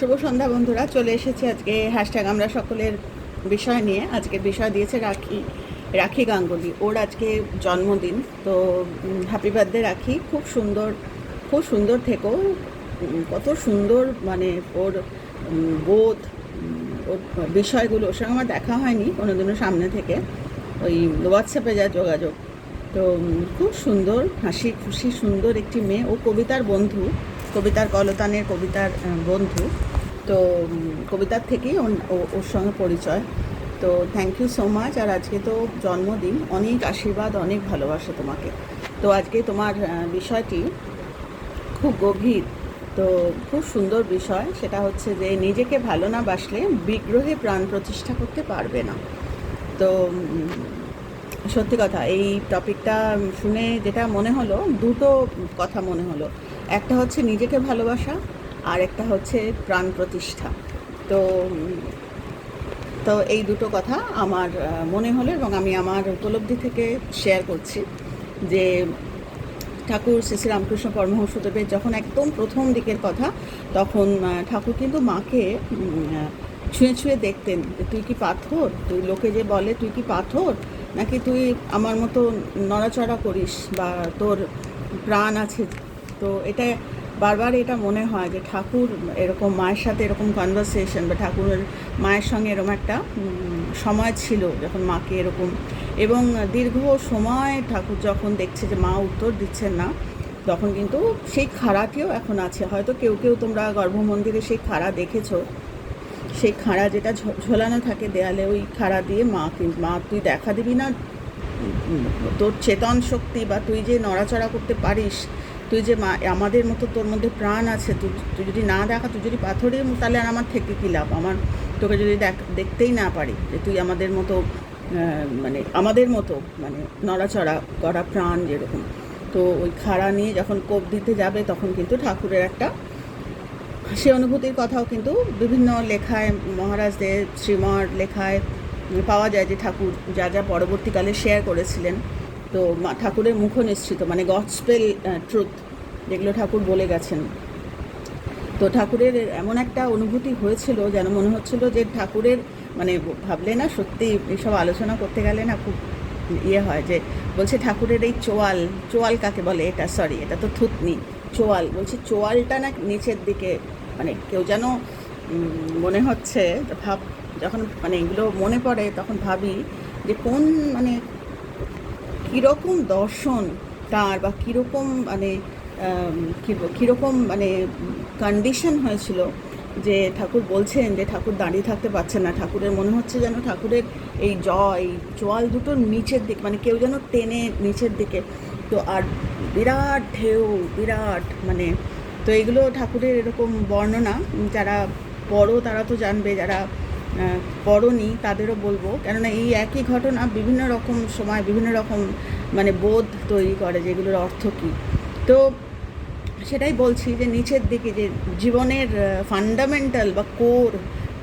শুভ সন্ধ্যা বন্ধুরা, চলে এসেছি আজকে হ্যাশট্যাগ আমরা সকলের বিষয় নিয়ে। আজকে বিষয় দিয়েছে রাখি রাখি গাঙ্গুলি। ওর আজকে জন্মদিন, তো হ্যাপি বার্থডে রাখি। খুব সুন্দর খুব সুন্দর থেকো। কত সুন্দর মানে ওর বোধ ওর বিষয়গুলো। ওর সঙ্গে আমার দেখা হয়নি কোনোদিনও সামনে থেকে। ওই হোয়াটসঅ্যাপে যা যোগাযোগ। তো খুব সুন্দর, হাসি খুশি, সুন্দর একটি মেয়ে। ও কবিতার বন্ধু। কবিতার কলতানের কবিতার বন্ধু। তো কবিতার থেকেই ওর- সঙ্গে পরিচয়। তো থ্যাংক ইউ সো মাচ আর আজকে তো জন্মদিন। অনেক আশীর্বাদ, অনেক ভালোবাসা তোমাকে। তো আজকে তোমার বিষয়টি খুব গভীর। তো খুব সুন্দর বিষয়। সেটা হচ্ছে যে নিজেকে ভালো না বাসলে বিগ্রহে প্রাণ প্রতিষ্ঠা করতে পারবে না। তো সত্যি কথা, এই টপিকটা শুনে যেটা মনে হলো, দুটো কথা মনে হলো। একটা হচ্ছে নিজেকে ভালোবাসা, আর একটা হচ্ছে প্রাণ প্রতিষ্ঠা। তো তো এই দুটো কথা আমার মনে হলো এবং আমি আমার উপলব্ধি থেকে শেয়ার করছি যে ঠাকুর শ্রী শ্রী রামকৃষ্ণ পরমহংসদেবের যখন একদম প্রথম দিকের কথা, তখন ঠাকুর কিন্তু মাকে ছুঁয়ে ছুঁয়ে দেখতেন তুই কি পাথর? তুই লোকে যে বলে, তুই কি পাথর? নাকি তুই আমার মতো নড়াচড়া করিস বা তোর প্রাণ আছে তো এটা বারবার এটা মনে হয় যে ঠাকুর এরকম মায়ের সাথে এরকম কনভারসেশন বা ঠাকুরের মায়ের সঙ্গে এরকম একটা সময় ছিল যখন মাকে এরকম। এবং দীর্ঘ সময় ঠাকুর যখন দেখছে যে মা উত্তর দিচ্ছেন না, তখন কিন্তু সেই খাড়াটিও এখন আছে। হয়তো কেউ কেউ তোমরা গর্ভমন্দিরে সেই খাড়া দেখেছ। সেই খাড়া যেটা ঝোলানো থাকে দেয়ালে, ওই খাড়া দিয়ে মা কিন্তু মা তুই দেখা দিবি না তোর চেতন শক্তি বা তুই যে নড়াচড়া করতে পারিস তুই যে মা আমাদের মতো তোর মধ্যে প্রাণ আছে, তুই তুই যদি না দেখা, তুই যদি পাথরে তাহলে আর আমার থেকে কী লাভ? আমার তোকে যদি দেখ দেখতেই না পারি যে তুই আমাদের মতো মানে আমাদের মতো মানে নড়াচড়া করা প্রাণ যেরকম। তো ওই খাড়া নিয়ে যখন কোপ দিতে যাবে, তখন কিন্তু ঠাকুরের একটা সে অনুভূতির কথাও কিন্তু বিভিন্ন লেখায়, মহারাজদের শ্রীমর লেখায় পাওয়া যায় যে ঠাকুর যা যা পরবর্তীকালে শেয়ার করেছিলেন। তো ঠাকুরের মুখ নিশ্চিত মানে গডস্পেল ট্রুথ যেগুলো ঠাকুর বলে গেছেন। তো ঠাকুরের এমন একটা অনুভূতি হয়েছিল, যেন মনে হচ্ছিল যে ঠাকুরের মানে ভাবলে না সত্যি এসব আলোচনা করতে গেলে না খুব ইয়ে হয়, যে বলছে ঠাকুরের এই চোয়াল চোয়াল কাকে বলে এটা? সরি এটা তো থুতনি, চোয়াল। বলছে চোয়ালটা না নিচের দিকে মানে কেউ যেন মনে হচ্ছে, ভাব, যখন মানে এগুলো মনে পড়ে, তখন ভাবি যে কোন মানে কীরকম দর্শন তার বা কীরকম মানে কীরকম মানে কন্ডিশন হয়েছিল যে ঠাকুর বলছেন যে ঠাকুর দাঁড়িয়ে থাকতে পারছেন না, ঠাকুরের মনে হচ্ছে যেন ঠাকুরের এই জয় চোয়াল দুটো নিচের দিকে মানে কেউ যেন টেনে নিচের দিকে। তো আর বিরাট ঢেউ, বিরাট মানে তো এগুলো ঠাকুরের এরকম বর্ণনা। যারা বড় তারা তো জানবে, যারা পড়নি তাদেরও বলব। কেননা এই একই ঘটনা বিভিন্ন রকম সময়, বিভিন্ন রকম মানে বোধ তৈরি করে যেগুলোর অর্থ কী। তো সেটাই বলছি যে নিচের দিকে যে জীবনের ফান্ডামেন্টাল বা কোর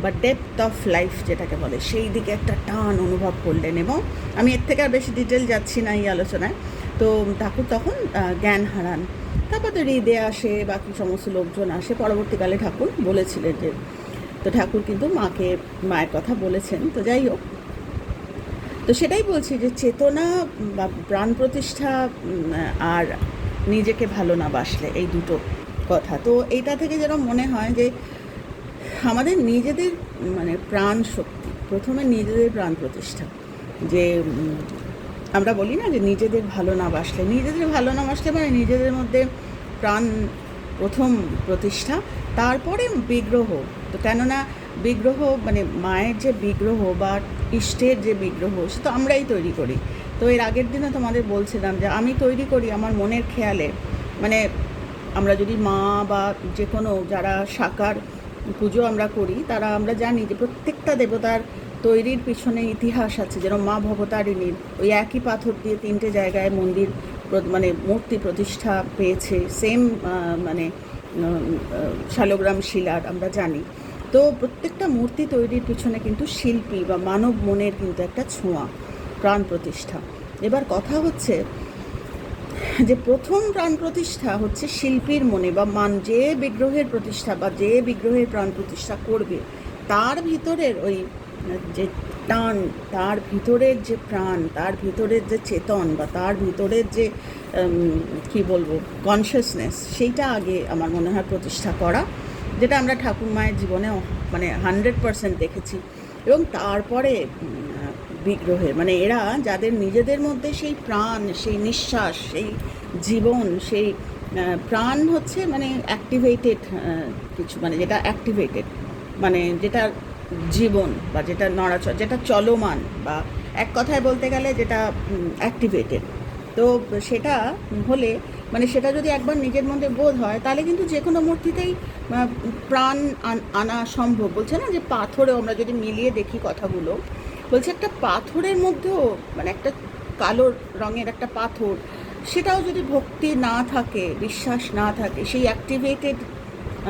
বা ডেপথ অফ লাইফ যেটাকে বলে, সেই দিকে একটা টান অনুভব করলেন এবং আমি এর থেকে আর বেশি ডিটেল যাচ্ছি না এই আলোচনায়। তো ঠাকুর তখন জ্ঞান হারান। তারপর তো হৃদয়ে আসে, বাকি সমস্ত লোকজন আসে। পরবর্তীকালে ঠাকুর বলেছিলেন যে তো ঠাকুর কিন্তু মাকে, মায়ের কথা বলেছেন, তো যাই হোক। তো সেটাই বলছি যে চেতনা বা প্রাণ প্রতিষ্ঠা আর নিজেকে ভালো না বাসলে, এই দুটো কথা। তো এইটা থেকে যেন মনে হয় যে আমাদের নিজেদের মানে প্রাণ শক্তি, প্রথমে নিজেদের প্রাণ প্রতিষ্ঠা। যে আমরা বলি না যে নিজেদের ভালো না বাসলে, নিজেদের ভালো না বাসলে মানে নিজেদের মধ্যে প্রাণ প্রথম প্রতিষ্ঠা, তারপরে বিগ্রহ। তো কেননা বিগ্রহ মানে মায়ের যে বিগ্রহ বা ইষ্টের যে বিগ্রহ, সে তো আমরাই তৈরি করি। তো এর আগের দিনে তোমাদের বলছিলাম যে আমি তৈরি করি আমার মনের খেয়ালে। মানে আমরা যদি মা বা যে কোনো যারা সাকার পুজো আমরা করি, তারা আমরা জানি যে প্রত্যেকটা দেবতার তৈরির পিছনে ইতিহাস আছে। যেন মা ভবতারিণীর ওই একই পাথর দিয়ে তিনটে জায়গায় মন্দির মানে মূর্তি প্রতিষ্ঠা পেয়েছে সেম মানে শালগ্রাম শিলার, আমরা জানি। তো প্রত্যেকটা মূর্তি তৈরির পিছনে কিন্তু শিল্পী বা মানব মনের কিন্তু একটা ছোঁয়া, প্রাণ প্রতিষ্ঠা। এবার কথা হচ্ছে যে প্রথম প্রাণ প্রতিষ্ঠা হচ্ছে শিল্পীর মনে বা মান, যে বিগ্রহের প্রতিষ্ঠা বা যে বিগ্রহের প্রাণ প্রতিষ্ঠা করবে, তার ভিতরের ওই যে টান তার ভিতরের যে প্রাণ তার ভিতরের যে চেতন বা তার ভিতরের যে কি বলব কনসিয়াসনেস সেইটা আগে আমার মনে হয় প্রতিষ্ঠা করা যেটা আমরা ঠাকুর মায়ের জীবনে মানে হান্ড্রেড পারসেন্ট দেখেছি। এবং তারপরে উম, বিগ্রহের মানে এরা যাদের নিজেদের মধ্যে সেই প্রাণ সেই নিঃশ্বাস সেই জীবন সেই প্রাণ হচ্ছে মানে অ্যাক্টিভেটেড কিছু মানে যেটা অ্যাক্টিভেটেড মানে যেটা জীবন বা যেটা নড়াচড়, যেটা চলমান বা এক কথায় বলতে গেলে যেটা অ্যাক্টিভেটেড তো সেটা হলে মানে সেটা যদি একবার নিজের মধ্যে বোধ হয়, তাহলে কিন্তু যে কোনো মূর্তিতেই প্রাণ আন- সম্ভব। বলছে না যে পাথরেও আমরা যদি মিলিয়ে দেখি কথাগুলো, বলছে একটা পাথরের মধ্যেও মানে একটা কালো রঙের একটা পাথর, সেটাও যদি ভক্তি না থাকে, বিশ্বাস না থাকে, সেই অ্যাক্টিভেটেড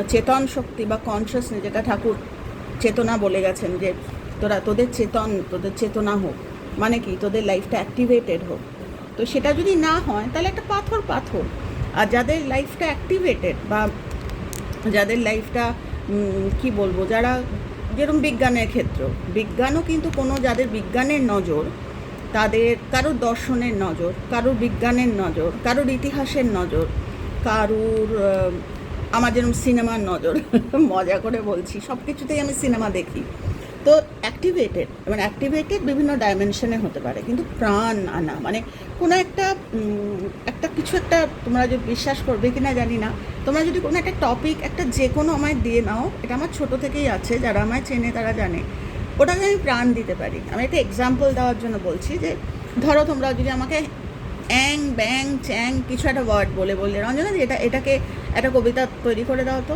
চেতন শক্তি বা কনসিয়াসনেস যেটা ঠাকুর চেতনা বলে গেছেন যে, তোরা তোদের চেতন, তোদের চেতনা হোক মানে কি? তোদের লাইফটা অ্যাক্টিভেটেড হোক। তো সেটা যদি না হয়, তাহলে একটা পাথর পাথর। আর যাদের লাইফটা অ্যাক্টিভেটেড বা যাদের লাইফটা কি বলব, যারা যেরকম বিজ্ঞানের ক্ষেত্র, বিজ্ঞানও কিন্তু কোনো যাদের বিজ্ঞানের নজর, তাদের কারোর দর্শনের নজর, কারোর বিজ্ঞানের নজর, কারোর ইতিহাসের নজর, কারুর আমার যেরকম সিনেমার নজর মজা করে বলছি সব কিছুতেই আমি সিনেমা দেখি। তো অ্যাক্টিভেটেড মানে অ্যাক্টিভেটেড বিভিন্ন ডাইমেনশনে হতে পারে কিন্তু প্রাণ আনা মানে কোনো একটা একটা কিছু একটা তোমরা যদি বিশ্বাস করবে কি না জানি না। তোমরা যদি কোনো একটা টপিক একটা যে কোনো আমায় দিয়ে নাও এটা আমার ছোট থেকেই আছে যারা আমায় চেনে তারা জানে। ওটাকে আমি প্রাণ দিতে পারি। আমি একটা এক্সাম্পল দেওয়ার জন্য বলছি যে ধরো তোমরা যদি আমাকে অ্যাং ব্যাং চ্যাং কিছু একটা ওয়ার্ড বলে বললে রঞ্জনা দি, এটা এটাকে একটা কবিতা তৈরি করে দাও তো।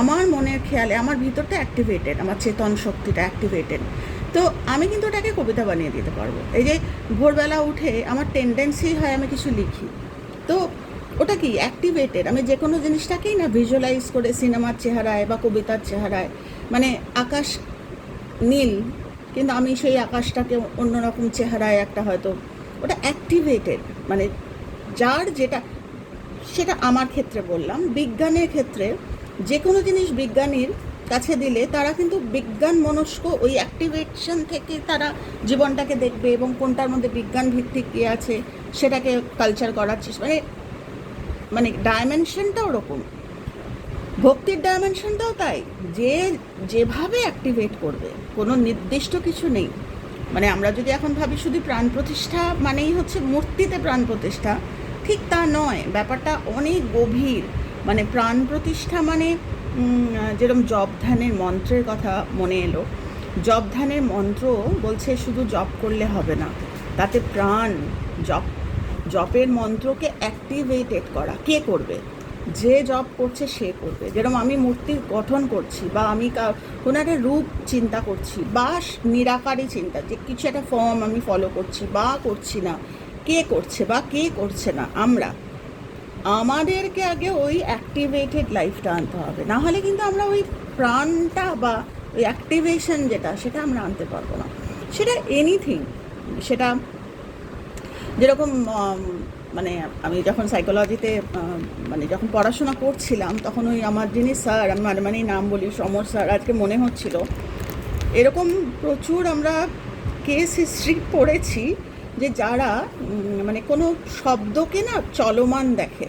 আমার মনের খেয়ালে আমার ভিতরটা অ্যাক্টিভেটেড আমার চেতন শক্তিটা অ্যাক্টিভেটেড তো আমি কিন্তু ওটাকে কবিতা বানিয়ে দিতে পারব। এই যে ভোরবেলা উঠে আমার টেন্ডেন্সি হয় আমি কিছু লিখি। তো ওটা কি? অ্যাক্টিভেটেড আমি যে কোনো জিনিসটাকেই না ভিজুয়ালাইজ করে সিনেমার চেহারায় বা কবিতার চেহারায় মানে আকাশ নীল, কিন্তু আমি সেই আকাশটাকে অন্যরকম চেহারায় একটা হয়তো, ওটা অ্যাক্টিভেটেড মানে যার যেটা সেটা আমার ক্ষেত্রে বললাম। বিজ্ঞানের ক্ষেত্রে যে কোনো জিনিস বিজ্ঞানীর কাছে দিলে তারা কিন্তু বিজ্ঞান মনস্ক ওই অ্যাক্টিভেশন থেকে তারা জীবনটাকে দেখবে এবং কোনটার মধ্যে বিজ্ঞান ভিত্তিক কী আছে সেটাকে কালচার করার চেষ্টা মানে মানে ডাইমেনশনটা ওরকম। ভক্তির ডাইমেনশনটাও তাই। যে যেভাবে অ্যাক্টিভেট করবে, কোনো নির্দিষ্ট কিছু নেই। মানে আমরা যদি এখন ভাবি শুধু প্রাণ প্রতিষ্ঠা মানেই হচ্ছে মূর্তিতে প্রাণ প্রতিষ্ঠা। ঠিক তা নয়। ব্যাপারটা অনেক গভীর। মানে প্রাণ প্রতিষ্ঠা মানে যেরকম জপ ধ্যানের মন্ত্রের কথা মনে এলো। জপ ধ্যানের মন্ত্র বলছে শুধু জপ করলে হবে না। তাতে প্রাণ, জপ, জপের মন্ত্রকে অ্যাক্টিভেটেড করা। কে করবে? যে জব করছে সে করবে। যেরকম আমি মূর্তি গঠন করছি বা আমি কোনো একটা রূপ চিন্তা করছি বা নিরাকারই চিন্তা, যে কিছু একটা ফর্ম আমি ফলো করছি বা করছি না। কে করছে বা কে করছে না, আমরা। আমাদেরকে আগে ওই অ্যাক্টিভেটেড লাইফটা আনতে হবে। না হলে কিন্তু আমরা ওই প্রাণটা বা ওই অ্যাক্টিভেশন যেটা, সেটা আমরা আনতে পারব না। সেটা এনিথিং সেটা যেরকম মানে আমি যখন সাইকোলজিতে মানে যখন পড়াশোনা করছিলাম, তখন ওই আমার যিনি স্যার, আমি মানে মানে নাম বলি, সমর স্যার, আজকে মনে হচ্ছিল, এরকম প্রচুর আমরা কেস হিস্ট্রি পড়েছি। যে যারা মানে কোনো শব্দকে না চলমান দেখে।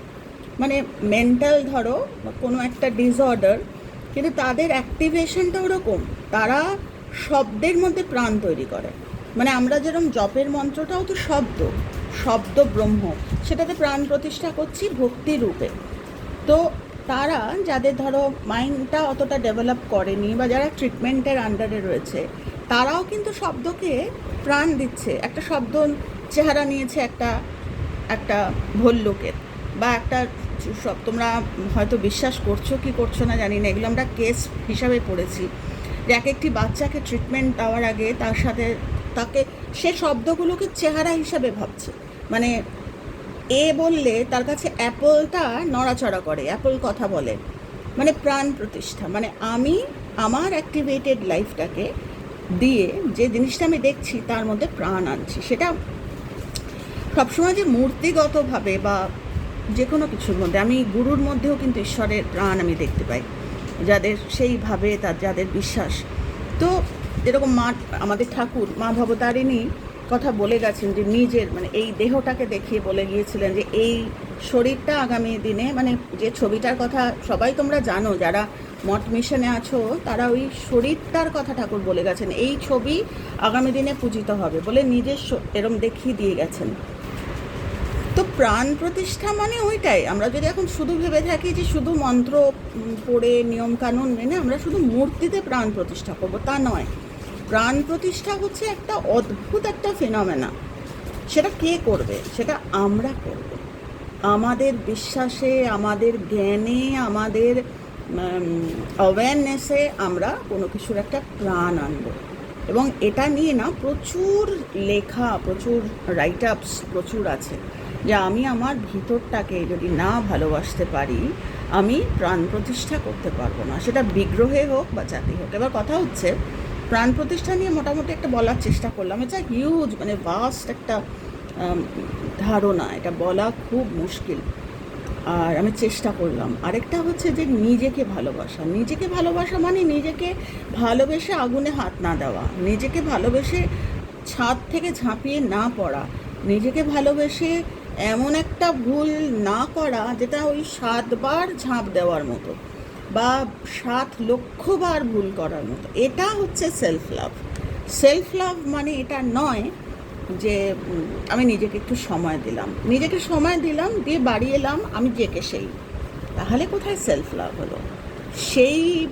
মানে মেন্টাল ধরো কোনো একটা ডিসঅর্ডার কিন্তু তাদের অ্যাক্টিভেশনটা ওরকম, তারা শব্দের মধ্যে প্রাণ তৈরি করে। মানে আমরা যেরকম জপের মন্ত্রটাও তো শব্দ শব্দ ব্রহ্ম, সেটাতে প্রাণ প্রতিষ্ঠা করছি ভক্তি রূপে। তো তারা যাদের ধরো মাইন্ডটা অতটা ডেভেলপ করেনি, বা যারা ট্রিটমেন্টের আন্ডারে রয়েছে তারাও কিন্তু শব্দকে প্রাণ দিচ্ছে। একটা শব্দ চেহারা নিয়েছে একটা একটা ভল্লুকের। বা একটা সব তোমরা হয়তো বিশ্বাস করছ কি করছ না জানি না, এগুলো আমরা কেস হিসাবে পড়েছি। যে এক একটি বাচ্চাকে ট্রিটমেন্ট দেওয়ার আগে তার সাথে তাকে, সে শব্দগুলোকে চেহারা হিসাবে ভাবছে। মানে এ বললে তার কাছে অ্যাপলটা নড়াচড়া করে, অ্যাপল কথা বলে। মানে প্রাণ প্রতিষ্ঠা। মানে আমি, আমার অ্যাক্টিভেটেড লাইফটাকে দিয়ে যে জিনিসটা আমি দেখছি তার মধ্যে প্রাণ আনছি। সেটা সবসময় যে মূর্তিগতভাবে বা যে কোনো কিছুর মধ্যে, আমি গুরুর মধ্যেও কিন্তু ঈশ্বরের প্রাণ আমি দেখতে পাই। যাদের সেইভাবে তার, যাদের বিশ্বাস। তো যেরকম মা, আমাদের ঠাকুর, মা ভবতারিণী কথা বলে গেছেন যে নিজের মানে এই দেহটাকে দেখিয়ে বলে গিয়েছিলেন যে এই শরীরটা আগামী দিনে মানে যে ছবিটার কথা সবাই তোমরা জানো, যারা মঠ মিশনে আছো, তারা ওই শরীরটার কথা ঠাকুর বলে গেছেন। এই ছবি আগামী দিনে পূজিত হবে বলে নিজের এরম দেখিয়ে দিয়ে গেছেন। তো প্রাণ প্রতিষ্ঠা মানে ওইটাই। আমরা যদি এখন শুধু ভেবে থাকি যে শুধু মন্ত্র পড়ে নিয়মকানুন মেনে আমরা শুধু মূর্তিতে প্রাণ প্রতিষ্ঠা করব, তা নয়। প্রাণ প্রতিষ্ঠা হচ্ছে একটা অদ্ভুত একটা ফেনমেনা। সেটা কে করবে? সেটা আমরা করব। আমাদের বিশ্বাসে, আমাদের জ্ঞানে, আমাদের অ্যাওয়ারনেসে আমরা কোনো কিছুর একটা প্রাণ আনব। এবং এটা নিয়ে না প্রচুর লেখা, প্রচুর রাইট আপস প্রচুর আছে। যে আমি আমার ভিতরটাকে যদি না ভালোবাসতে পারি, আমি প্রাণ প্রতিষ্ঠা করতে পারব না। সেটা বিগ্রহে হোক বা জাতি হোক। এবার কথা হচ্ছে, প্রাণ প্রতিষ্ঠা নিয়ে মোটামুটি একটা বলার চেষ্টা করলাম। এটা হিউজ মানে ভাস্ট একটা ধারণা। এটা বলা খুব মুশকিল। আর আমি চেষ্টা করলাম। আরেকটা হচ্ছে যে নিজেকে ভালোবাসা। নিজেকে ভালোবাসা মানে নিজেকে ভালোবেসে আগুনে হাত না দেওয়া। নিজেকে ভালোবেসে ছাদ থেকে ঝাঁপিয়ে না পড়া। নিজেকে ভালোবেসে এমন একটা ভুল না করা যেটা ওই সাতবার ঝাঁপ দেওয়ার মতো বা সাত লক্ষবার ভুল করার মতো। এটা হচ্ছে সেলফ লাভ সেলফ লাভ মানে এটা নয় যে আমি নিজেকে একটু সময় দিলাম। নিজেকে সময় দিলাম, দিয়ে বাড়ি এলাম, আমি জেকে সেই। তাহলে কোথায় সেলফ লাভ হলো? সেই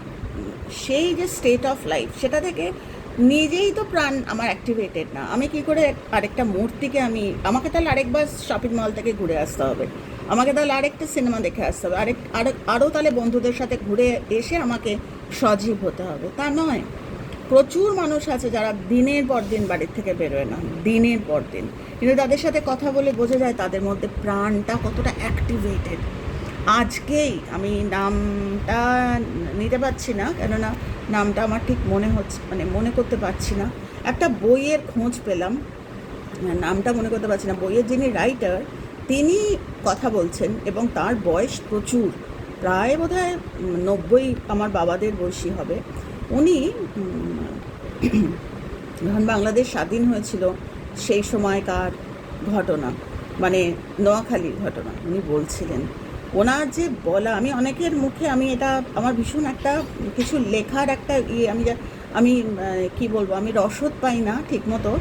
সেই যে স্টেট অফ লাইফ সেটা থেকে নিজেই তো প্রাণ আমার অ্যাক্টিভেটেড না। আমি কি করে আরেকটা মূর্তিকে আমি, আমাকে তাহলে আরেকবার শপিং মল থেকে ঘুরে আসতে হবে। আমাকে তাহলে আরেকটা সিনেমা দেখে আসতে হবে। আরেক আরও তাহলে বন্ধুদের সাথে ঘুরে এসে আমাকে সজীব হতে হবে। তা নয়। প্রচুর মানুষ আছে যারা দিনের পর দিন বাড়ির থেকে বেরোয় না, দিনের পর দিন। কিন্তু তাদের সাথে কথা বলে বোঝা যায় তাদের মধ্যে প্রাণটা কতটা অ্যাক্টিভেটেড আজকেই আমি নামটা নিতে পারছি না, কেননা নামটা আমার ঠিক মনে হচ্ছে মানে মনে করতে পারছি না। একটা বইয়ের খোঁজ পেলাম, নামটা মনে করতে পারছি না। বইয়ের যিনি রাইটার তিনি কথা বলছেন এবং তার বয়স প্রচুর। প্রায় বোধ হয় নব্বই আমার বাবাদের বয়সী হবে। উনি যখন বাংলাদেশ স্বাধীন হয়েছিল, সেই সময়কার ঘটনা মানে নোয়াখালীর ঘটনা, উনি বলছিলেন। ওনার যে বলা, আমি অনেকের মুখে আমি এটা, আমার ভীষণ একটা, কিছু লেখার একটা ইয়ে আমি যা, আমি কি বলব, আমি রসদ পাই না ঠিকমতো।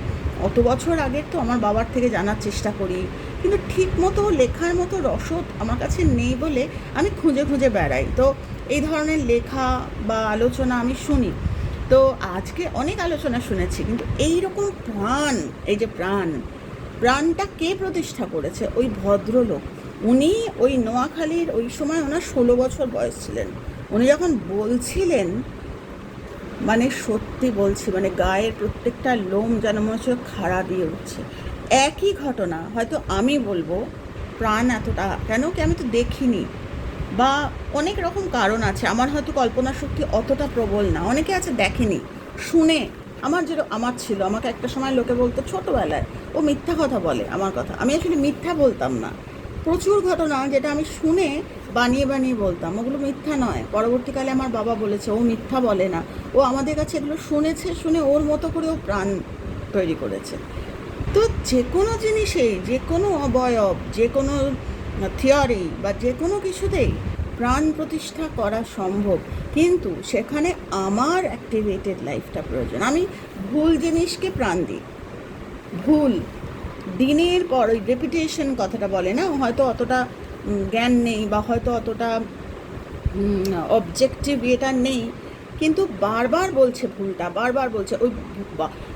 অত বছর আগের তো আমার বাবার থেকে জানার চেষ্টা করি, কিন্তু ঠিকমতো লেখার মতো রসদ আমার কাছে নেই বলে আমি খুঁজে খুঁজে বেড়াই। তো এই ধরনের লেখা বা আলোচনা আমি শুনি। তো আজকে অনেক আলোচনা শুনেছি, কিন্তু এই রকম প্রাণ, এই যে প্রাণ, প্রাণটা কে প্রতিষ্ঠা করেছে? ওই ভদ্রলোক। উনি ওই নোয়াখালীর, ওই সময় ওনার ষোলো বছর বয়স ছিলেন। উনি যখন বলছিলেন মানে সত্যি বলছি মানে গায়ের প্রত্যেকটা লোম যেন মনে হচ্ছে খাড়া দিয়ে উঠছে। একই ঘটনা, হয়তো আমি বলব, প্রাণ এতটা, কেন কি আমি তো দেখিনি। বা অনেক রকম কারণ আছে। আমার হয়তো কল্পনা শক্তি অতটা প্রবল না। অনেকে আছে দেখেনি, শুনে। আমার যে আমার ছিল, আমাকে একটা সময় লোকে বলতো ছোটোবেলায়, ও মিথ্যা কথা বলে আমার কথা। আমি আসলে মিথ্যা বলতাম না। প্রচুর ঘটনা যেটা আমি শুনে বানিয়ে বানিয়ে বলতাম। ওগুলো মিথ্যা নয়। পরবর্তীকালে আমার বাবা বলেছে, ও মিথ্যা বলে না। ও আমাদের কাছে এগুলো শুনেছে, শুনে ওর মতো করে ও প্রাণ তৈরি করেছে। তো যে কোনো জিনিসেই যে কোনো অবয়ব যে কোনো থিওরি বা যে কোনো কিছুতেই প্রাণ প্রতিষ্ঠা করা সম্ভব। কিন্তু সেখানে আমার অ্যাক্টিভেটেড লাইফটা প্রয়োজন। আমি ভুল জিনিসকে প্রাণ দিই। ভুল। দিনের পর ওই রেপুটেশন কথাটা বলে না, হয়তো অতটা জ্ঞান নেই বা হয়তো অতটা অবজেক্টিভ এটা নেই। কিন্তু বারবার বলছে ভুলটা, বারবার বলছে, ওই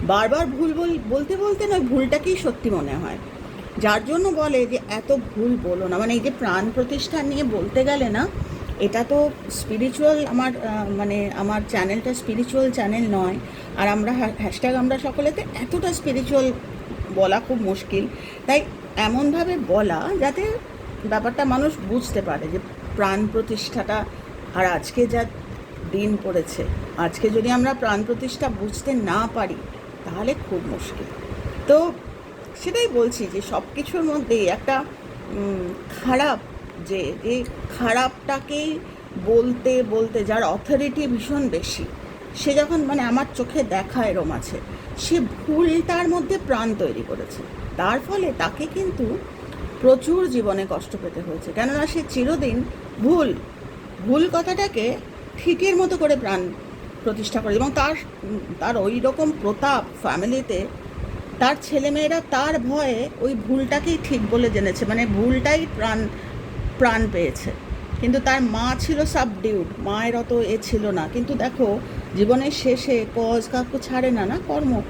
বারবার ভুল বল- বলতে বলতে না, ওই ভুলটাকেই সত্যি মনে হয়। যার জন্য বলে যে এত ভুল বলো না। মানে এই যে প্রাণ প্রতিষ্ঠান নিয়ে বলতে গেলে না, এটা তো স্পিরিচুয়াল আমার মানে আমার চ্যানেলটা স্পিরিচুয়াল চ্যানেল নয়। আর আমরা হ্যাশট্যাগ আমরা সকলেতে এতটা স্পিরিচুয়াল বলা খুব মুশকিল। তাই এমনভাবে বলা যাতে ব্যাপারটা মানুষ বুঝতে পারে যে প্রাণ প্রতিষ্ঠাটা, আর আজকে যা দিন পড়েছে, আজকে যদি আমরা প্রাণ প্রতিষ্ঠা বুঝতে না পারি, তাহলে খুব মুশকিল। তো সেটাই বলছি যে সব কিছুর মধ্যেই একটা খারাপ যে যে খারাপটাকেই বলতে বলতে যার অথরিটি ভীষণ বেশি, সে যখন মানে আমার চোখে দেখা এরম আছে, সে ভুলটার মধ্যে প্রাণ তৈরি করেছে। তার ফলে তাকে কিন্তু প্রচুর জীবনে কষ্ট পেতে হয়েছে। কেননা সে চিরদিন ভুল ভুল কথাটাকে ঠিকের মতো করে প্রাণ প্রতিষ্ঠা করে এবং তার তার ওই রকম প্রতাপ ফ্যামিলিতে তার ছেলেমেয়েরা তার ভয়ে ওই ভুলটাকেই ঠিক বলে জেনেছে মানে ভুলটাই প্রাণ প্রাণ পেয়েছে। কিন্তু তার মা ছিল সাবডিউড মায়ের অত এ ছিল না। কিন্তু দেখো, জীবনের শেষে কজ কাকু ছাড়ে না না কর্ম।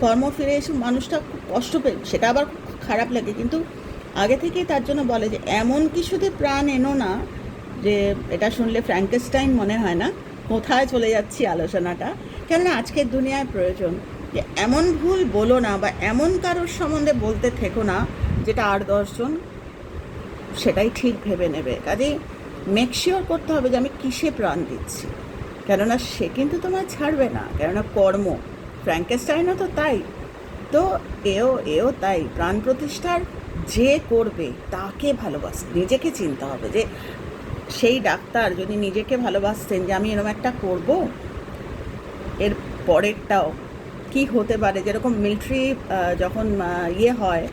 কর্ম ফিরে এসে মানুষটা খুব কষ্ট পেয়ে সেটা আবার খুব খারাপ লাগে। কিন্তু আগে থেকেই তার জন্য বলে যে, এমন কিছুতে প্রাণ এনো না যে, এটা শুনলে ফ্র্যাঙ্কেস্টাইন মনে হয় না। কোথায় চলে যাচ্ছি আলোচনাটা? কেননা আজকের দুনিয়ায় প্রয়োজন। যে এমন ভুল বলো না বা এমন কারোর সম্বন্ধে বলতে থেকো না যেটা আর দশজন সেটাই ঠিক ভেবে নেবে। কাজেই মেক শিওর করতে হবে যে আমি কিসে প্রাণ দিচ্ছি। কেননা সে কিন্তু তোমায় ছাড়বে না। কেননা কর্ম। ফ্র্যাঙ্কেস্টাইনও তো তাই। তো এও এও তাই। প্রাণ প্রতিষ্ঠার যে করবে, তাকে ভালোবাস নিজেকে চিনতে হবে যে সেই ডাক্তার যদি নিজেকে ভালোবাসতেন যে আমি এরকম একটা করব, এর পরেরটাও কি হতে পারে? যেরকম মিলিটারি যখন ইয়ে হয়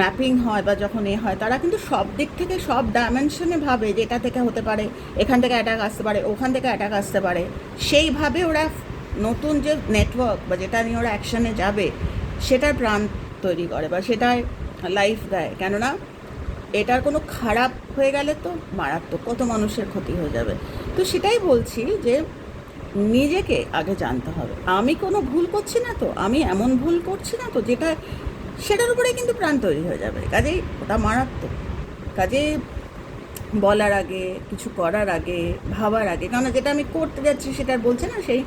ম্যাপিং হয় বা যখন এ হয়, তারা কিন্তু সব দিক থেকে সব ডাইমেনশনে ভাবে যে এটা থেকে হতে পারে, এখান থেকে অ্যাটাক আসতে পারে, ওখান থেকে অ্যাটাক আসতে পারে। সেইভাবে ওরা নতুন যে নেটওয়ার্ক বা যেটা নিয়ে ওরা অ্যাকশনে যাবে, সেটার প্রাণ তৈরি করে বা সেটার লাইফ দেয়। কেননা, এটার কোনো খারাপ হয়ে গেলে তো মারাত্মক কত মানুষের ক্ষতি হয়ে যাবে। তো সেটাই বলছি যে নিজেকে আগে জানতে হবে। আমি কোনো ভুল করছি না তো? আমি এমন ভুল করছি না তো যেটা সেটার উপরে কিন্তু প্রাণ তৈরি হয়ে যাবে। কাজেই ওটা মারাত্মক। কাজে বলার আগে, কিছু করার আগে, ভাবার আগে কারণ যেটা আমি করতে যাচ্ছি সেটা বলছে না, সেই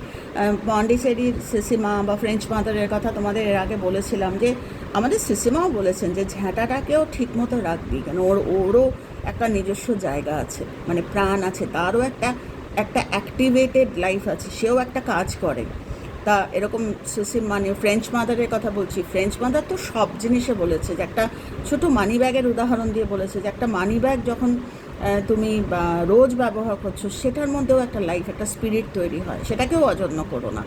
পন্ডিচেরির সিসিমা বা ফ্রেঞ্চ মাদারের কথা তোমাদের এর আগে বলেছিলাম যে, আমাদের সিসিমাও বলেছেন যে ঝ্যাঁটাটাকেও ঠিক মতো রাখবি। কেন ওর, ওরও একটা নিজস্ব জায়গা আছে মানে প্রাণ আছে, তারও একটা একটা অ্যাক্টিভেটেড লাইফ আছে, সেও একটা কাজ করে। তা এরকম মানে ফ্রেঞ্চ মাদারের কথা বলছি। ফ্রেঞ্চ মাদার তো সব জিনিসে বলেছে যে একটা ছোট মানি ব্যাগের উদাহরণ দিয়ে বলেছে যে একটা মানি ব্যাগ যখন তুমি রোজ ব্যবহার করছ, সেটার মধ্যেও একটা লাইফ একটা স্পিরিট তৈরি হয়। সেটাকেও অযত্ন করো না।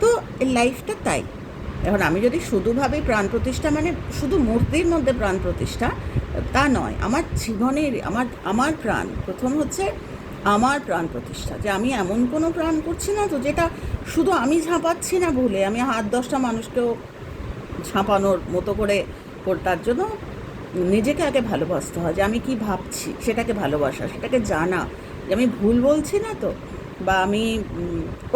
তো এই লাইফটা তাই। এখন আমি যদি শুধু ভাবি প্রাণ প্রতিষ্ঠা মানে শুধু মূর্তির মধ্যে প্রাণ প্রতিষ্ঠা, তা নয়। আমার জীবনের, আমার আমার প্রাণ প্রথম হচ্ছে আমার প্রাণ প্রতিষ্ঠা, যে আমি এমন কোনো প্রাণ করছি না তো যেটা শুধু আমি ঝাঁপাচ্ছি না ভুলে, আমি হাত দশটা মানুষকেও ঝাঁপানোর মতো করে তার জন্য নিজেকে আগে ভালোবাসতে হয় যে আমি কি ভাবছি, সেটাকে ভালোবাসা, সেটাকে জানা, যে আমি ভুল বলছি না তো, বা আমি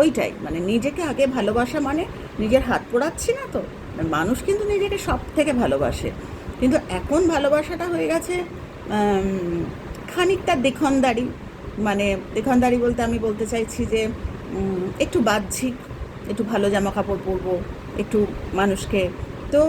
ওইটাই মানে নিজেকে আগে ভালোবাসা মানে নিজের হাত পোড়াচ্ছি না তো, মানুষ কিন্তু নিজেকে সব থেকে ভালোবাসে, কিন্তু এখন ভালোবাসাটা হয়ে গেছে খানিকটা দেখনদারি মানে দেখনদারি বলতে আমি বলতে চাইছি যে একটু বাহ্যিক, একটু ভালো জামা কাপড় পরবো, একটু মানুষকে। তো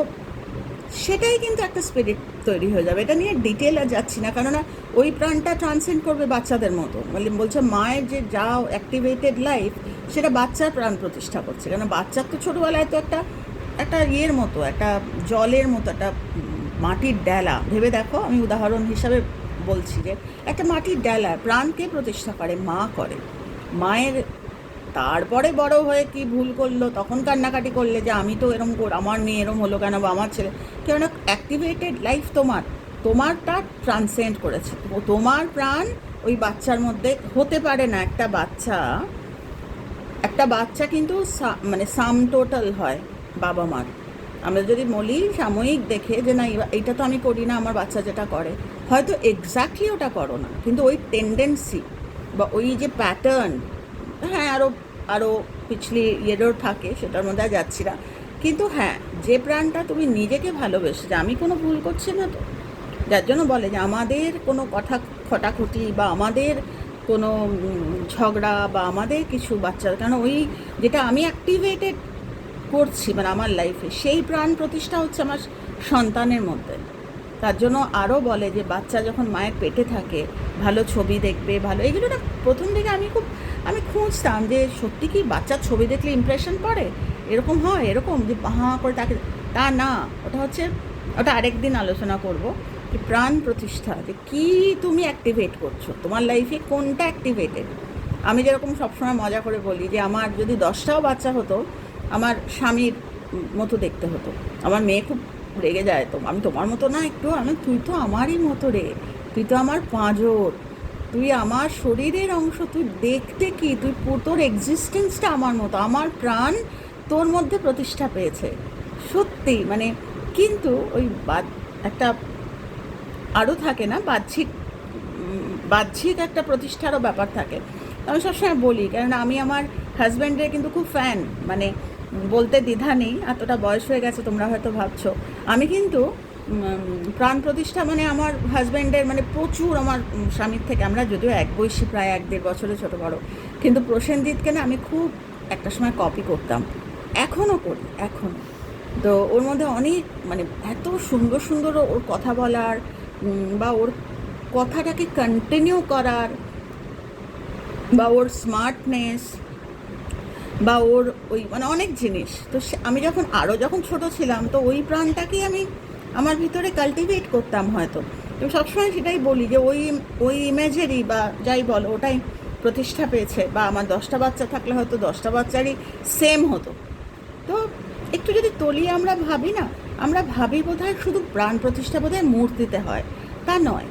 সেটাই কিন্তু একটা স্পিরিট তৈরি হয়ে যাবে। এটা নিয়ে ডিটেল আর যাচ্ছি না। কেননা ওই প্রাণটা ট্রান্সেন্ড করবে বাচ্চাদের মতো। মানে বলছে মায়ের যে যা অ্যাক্টিভেটেড লাইফ সেটা বাচ্চার প্রাণ প্রতিষ্ঠা করছে। কেন বাচ্চার তো ছোটোবেলায় তো একটা একটা ইয়ের মতো, একটা জলের মতো, একটা মাটির ডেলা। ভেবে দেখো, আমি উদাহরণ হিসাবে বলছি যে, একটা মাটির ডেলা প্রাণকে প্রতিষ্ঠা করে, মা করে। মায়ের তারপরে বড় হয়ে কি ভুল করল, তখন কান্নাকাটি করলে যে, আমি তো এরম কর, আমার মেয়ে এরম হলো কেন বা আমার ছেলে? কেন অ্যাক্টিভেটেড লাইফ তোমার, তোমারটা ট্রান্সেন্ড করেছে। তোমার প্রাণ ওই বাচ্চার মধ্যে হতে পারে না। একটা বাচ্চা একটা বাচ্চা কিন্তু মানে সাম টোটাল হয় বাবা মার আমরা যদি বলি সাময়িক দেখে যে না এইটা তো আমি করি না, আমার বাচ্চা যেটা করে, হয়তো এক্স্যাক্টলি ওটা করো না। কিন্তু ওই টেন্ডেন্সি বা ওই যে প্যাটার্ন হ্যাঁ আরও আরও পিছলি ইয়েরও থাকে, সেটার মধ্যে যাচ্ছি না। কিন্তু হ্যাঁ যে প্রাণটা তুমি নিজেকে ভালোবেসে, যে আমি কোনো ভুল করছি না তো। যার জন্য বলে যে আমাদের কোনো কথা খটাখটি বা আমাদের কোনো ঝগড়া বা আমাদের কিছু বাচ্চার, কেন ওই যেটা আমি অ্যাক্টিভেটেড করছি মানে আমার লাইফে সেই প্রাণ প্রতিষ্ঠা হচ্ছে আমার সন্তানের মধ্যে। তার জন্য আরও বলে যে, বাচ্চা যখন মায়ের পেটে থাকে, ভালো ছবি দেখবে, ভালো, এগুলো না প্রথম দিকে আমি খুব, আমি খুঁজতাম যে, সত্যি কি বাচ্চার ছবি দেখলে ইমপ্রেশন পড়ে এরকম হয়, এরকম? যে হাঁ করে তাকে, তা না। ওটা হচ্ছে, ওটা আরেকদিন আলোচনা করব, যে, প্রাণ প্রতিষ্ঠা, যে, কী তুমি অ্যাক্টিভেট করছ? তোমার লাইফে কোনটা অ্যাক্টিভেটেড আমি যেরকম সবসময় মজা করে বলি যে, আমার যদি দশটাও বাচ্চা হতো আমার স্বামীর মতো দেখতে হতো। আমার মেয়ে খুব রেগে যায় তো, আমি তোমার মতো না একটু, আমি, তুই তো আমারই মতো রে, তুই তো আমার পাঁজর, তুই আমার শরীরের অংশ, তুই দেখতে কি, তুই তোর এক্সিস্টেন্সটা আমার মতো, আমার প্রাণ তোর মধ্যে প্রতিষ্ঠা পেয়েছে। সত্যি মানে কিন্তু ওই একটা আরও থাকে না, বাহ্যিক বাহ্যিক একটা প্রতিষ্ঠারও ব্যাপার থাকে। আমি সবসময় বলি কারণ আমি আমার হাজব্যান্ডের কিন্তু খুব ফ্যান মানে বলতে দ্বিধা নেই, এতটা বয়স হয়ে গেছে, তোমরা হয়তো ভাবছ। আমি কিন্তু প্রাণ প্রতিষ্ঠা মানে আমার হাজব্যান্ডের মানে প্রচুর আমার স্বামীর থেকে, আমরা যদিও এক বয়সী, প্রায় এক দেড় বছরের ছোটো বড়। কিন্তু প্রসেনজিৎকে না আমি খুব একটা সময় কপি করতাম। এখনও করি এখন তো ওর মধ্যে অনেক মানে এত সুন্দর সুন্দর ওর কথা বলার বা ওর কথাটাকে কন্টিনিউ করার, বা ওর স্মার্টনেস বা ওর ওই মানে অনেক জিনিস। তো আমি যখন আরও যখন ছোট ছিলাম, তো ওই প্রাণটাকেই আমি আমার ভিতরে কাল্টিভেট করতাম হয়তো। তো সবসময় সেটাই বলি যে ওই ওই ইমেজেরই বা যাই বলো, ওটাই প্রতিষ্ঠা পেয়েছে। বা আমার দশটা বাচ্চা থাকলে হয়তো দশটা বাচ্চারই সেম হতো। তো একটু যদি তলিয়ে আমরা ভাবি না, আমরা ভাবি বোধহয় শুধু প্রাণ প্রতিষ্ঠা বোধহয় মূর্তিতে হয়। তা নয়।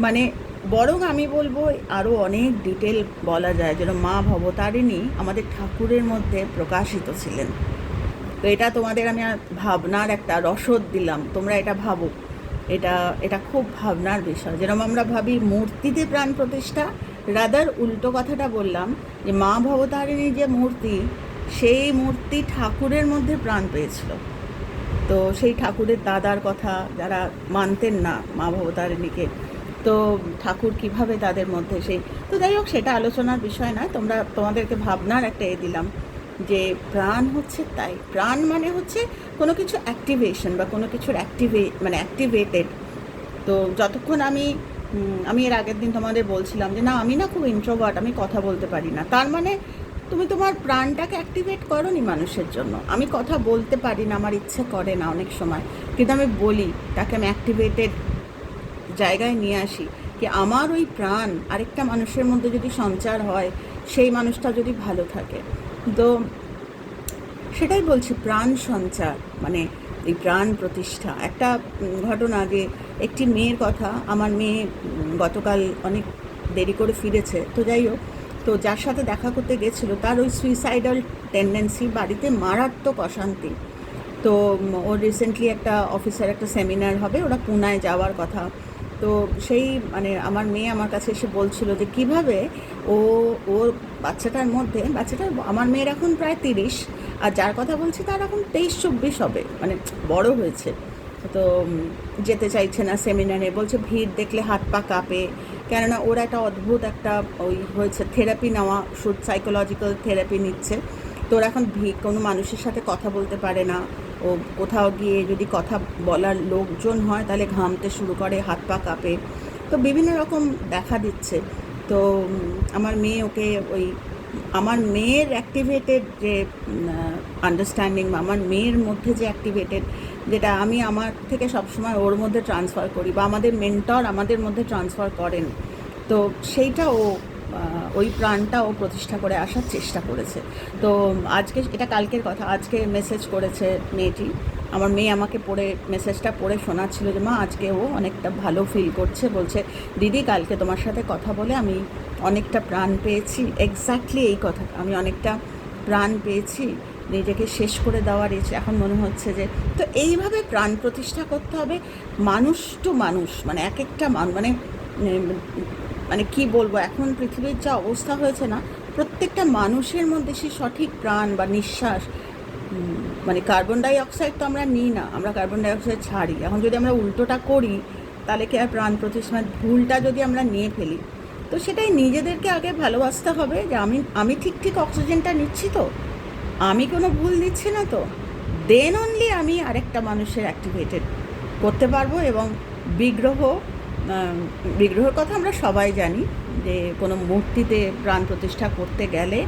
মানে বরং আমি বলব আরও অনেক ডিটেল বলা যায় যেন মা ভবতারিণী আমাদের ঠাকুরের মধ্যে প্রকাশিত ছিলেন। তো এটা তোমাদের আমি ভাবনার একটা রসদ দিলাম। তোমরা এটা ভাবো। এটা এটা খুব ভাবনার বিষয়। যেরকম আমরা ভাবি মূর্তিতে প্রাণ প্রতিষ্ঠা রাদার উল্টো কথাটা বললাম যে মা ভবতারিণীর যে মূর্তি, সেই মূর্তি ঠাকুরের মধ্যে প্রাণ পেয়েছিল। তো সেই ঠাকুরের দাদার কথা যারা মানতেন না মা ভবতারিণীকে তো ঠাকুর কীভাবে তাদের মধ্যে সেই, তো যাই হোক, সেটা আলোচনার বিষয় নয়। তোমরা, তোমাদেরকে ভাবনার একটা এ দিলাম যে প্রাণ হচ্ছে তাই। প্রাণ মানে হচ্ছে কোনো কিছু অ্যাক্টিভেশন বা কোনো কিছুর অ্যাক্টিভে মানে অ্যাক্টিভেটেড তো যতক্ষণ আমি আমি এর আগের দিন তোমাদের বলছিলাম যে না, আমি না খুব ইন্ট্রোভার্ট আমি কথা বলতে পারি না। তার মানে তুমি তোমার প্রাণটাকে অ্যাক্টিভেট করো নি মানুষের জন্য। আমি কথা বলতে পারি না, আমার ইচ্ছে করে না অনেক সময়। কিন্তু আমি বলি, তাকে আমি অ্যাক্টিভেটেড জায়গায় নিয়ে আসি, কি আমার ওই প্রাণ আরেকটা মানুষের মধ্যে যদি সঞ্চার হয়, সেই মানুষটা যদি ভালো থাকে। তো সেটাই বলছি, প্রাণ সঞ্চার মানে এই প্রাণ প্রতিষ্ঠা। একটা ঘটনা আগে, একটি মেয়ের কথা, আমার মেয়ে গতকাল অনেক দেরি করে ফিরেছে, তো যাই হোক, তো যার সাথে দেখা করতে গেছিল, তার ওই সুইসাইডাল টেন্ডেন্সি বাড়িতে মারাত্মক অশান্তি। তো ওর রিসেন্টলি একটা অফিসার একটা সেমিনার হবে, ওরা পুনায় যাওয়ার কথা। তো সেই মানে আমার মেয়ে আমার কাছে এসে বলছিল যে, কীভাবে? ও, ওর বাচ্চাটার মধ্যে, বাচ্চাটার, আমার মেয়ের এখন প্রায় তিরিশ, আর যার কথা বলছি তার এখন তেইশ, চব্বিশ হবে মানে বড় হয়েছে। তো যেতে চাইছে না সেমিনারে, বলছে ভিড় দেখলে হাত পা কাঁপে। কেননা ওর একটা অদ্ভুত একটা ওই হয়েছে, থেরাপি নেওয়া শুড সাইকোলজিক্যাল থেরাপি নিচ্ছে। তো ওরা এখন ভিড় কোনো মানুষের সাথে কথা বলতে পারে না। ও কোথাও গিয়ে যদি কথা বলার লোকজন হয়, তাহলে ঘামতে শুরু করে, হাত পা কাঁপে। তো বিভিন্ন রকম দেখা দিচ্ছে। তো আমার মেয়ে ওকে ওই আমার মেয়ের অ্যাক্টিভেটেড যে আন্ডারস্ট্যান্ডিং বা আমার মেয়ের মধ্যে যে অ্যাক্টিভেটেড যেটা আমি আমার থেকে সবসময় ওর মধ্যে ট্রান্সফার করি বা আমাদের মেন্টর আমাদের মধ্যে ট্রান্সফার করেন, তো সেইটা ও ওই প্রাণটা ও প্রতিষ্ঠা করে আসার চেষ্টা করেছে। তো আজকে এটা কালকের কথা। আজকে মেসেজ করেছে মেয়েটি। আমার মেয়ে আমাকে পড়ে মেসেজটা পড়ে শোনাচ্ছিল যে, মা, আজকে ও অনেকটা ভালো ফিল করছে। বলছে, দিদি, কালকে তোমার সাথে কথা বলে আমি অনেকটা প্রাণ পেয়েছি। এক্স্যাক্টলি এই কথা। আমি অনেকটা প্রাণ পেয়েছি। নিজেকে শেষ করে দেওয়ার ইচ্ছে। এখন মনে হচ্ছে যে, তো এইভাবে প্রাণ প্রতিষ্ঠা করতে হবে। মানুষ টু মানুষ মানে এক একটা মান মানে কি বলব, এখন পৃথিবীর যা অবস্থা হয়েছে না, প্রত্যেকটা মানুষের মধ্যে সে সঠিক প্রাণ বা নিঃশ্বাস মানে কার্বন ডাই অক্সাইড তো আমরা নিই না, আমরা কার্বন ডাই অক্সাইড ছাড়ি। এখন যদি আমরা উল্টোটা করি, তাহলে কি আর প্রাণ প্রতিষ্ঠানের ভুলটা যদি আমরা নিয়ে ফেলি? তো সেটাই নিজেদেরকে আগে ভালোবাসতে হবে যে আমি আমি ঠিক ঠিক অক্সিজেনটা নিচ্ছি তো। আমি কোনো ভুল দিচ্ছি না তো। দেন অনলি আমি আরেকটা মানুষের অ্যাক্টিভেটেড করতে পারব এবং বিগ্রহ বিগ্রহের কথা আমরা সবাই জানি যে কোনো মূর্তিতে প্রাণ প্রতিষ্ঠা করতে গেলে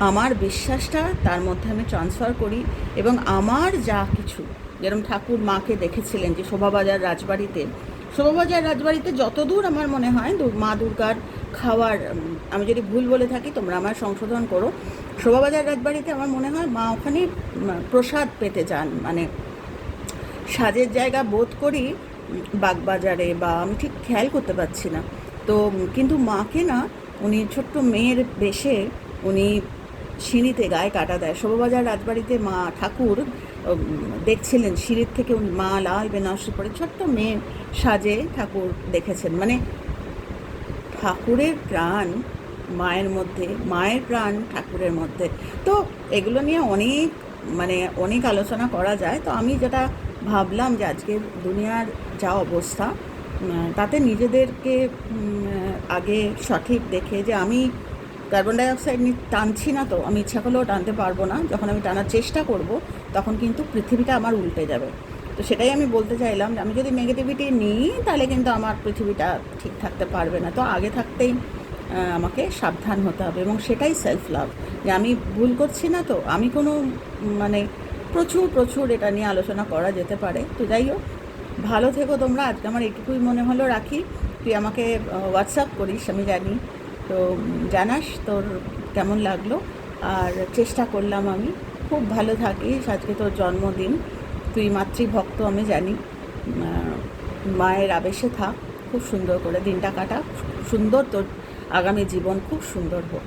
আমার বিশ্বাসটা তার মধ্যে আমি ট্রান্সফার করি এবং আমার যা কিছু যেরকম ঠাকুর মাকে দেখেছিলেন যে শোভাবাজার রাজবাড়িতে শোভাবাজার রাজবাড়িতে যতদূর আমার মনে হয় মা দুর্গার খাওয়ার আমি যদি ভুল বলে থাকি তোমরা আমার সংশোধন করো, শোভাবাজার রাজবাড়িতে আমার মনে হয় মা ওখানে প্রসাদ পেতে যান মানে সাজের জায়গা বোধ করি বাগবাজারে বা আমি ঠিক খেয়াল করতে পারছি না। তো, কিন্তু মাকে না, উনি ছোট্ট মেয়ের বেশে উনি সিঁড়িতে গায়ে কাটা দেয়। শোভাবাজার রাজবাড়িতে মা ঠাকুর দেখছিলেন সিঁড়ির থেকে উনি মা লাল বেনারসি পরে ছোট্ট মেয়ে সাজে ঠাকুর দেখেছেন। মানে ঠাকুরের প্রাণ মায়ের মধ্যে, মায়ের প্রাণ ঠাকুরের মধ্যে। তো এগুলো নিয়ে অনেক মানে অনেক আলোচনা করা যায়। তো আমি যেটা ভাবলাম যে আজকের দুনিয়ার যা অবস্থা তাতে নিজেদেরকে আগে সঠিক দেখে যে আমি কার্বন ডাইঅক্সাইড টানছি না তো, আমি ইচ্ছা করলেও টানতে পারব না। যখন আমি টানার চেষ্টা করব, তখন কিন্তু পৃথিবীটা আমার উল্টে যাবে। তো সেটাই আমি বলতে চাইলাম যে আমি যদি নেগেটিভিটি নিই, তাহলে কিন্তু আমার পৃথিবীটা ঠিক থাকতে পারবে না। তো আগে থাকতেই আমাকে সাবধান হতে হবে এবং সেটাই সেলফ লাভ যে আমি ভুল করছি না তো, আমি কোনো মানে প্রচুর প্রচুর এটা নিয়ে আলোচনা করা যেতে পারে। তো যাই হোক, ভালো থেকো তোমরা। আজকে আমার এটুকুই মনে হলো রাখি। তুই আমাকে হোয়াটসঅ্যাপ করিস, আমি জানি। তো জানাস তোর কেমন লাগল। আর চেষ্টা করলাম আমি। খুব ভালো থাকিস। আজকে তোর জন্মদিন। তুই মাতৃভক্ত, আমি জানি। মায়ের আবেশে থাক। খুব সুন্দর করে দিনটা কাটা। সুন্দর তোর আগামী জীবন। খুব সুন্দর হোক।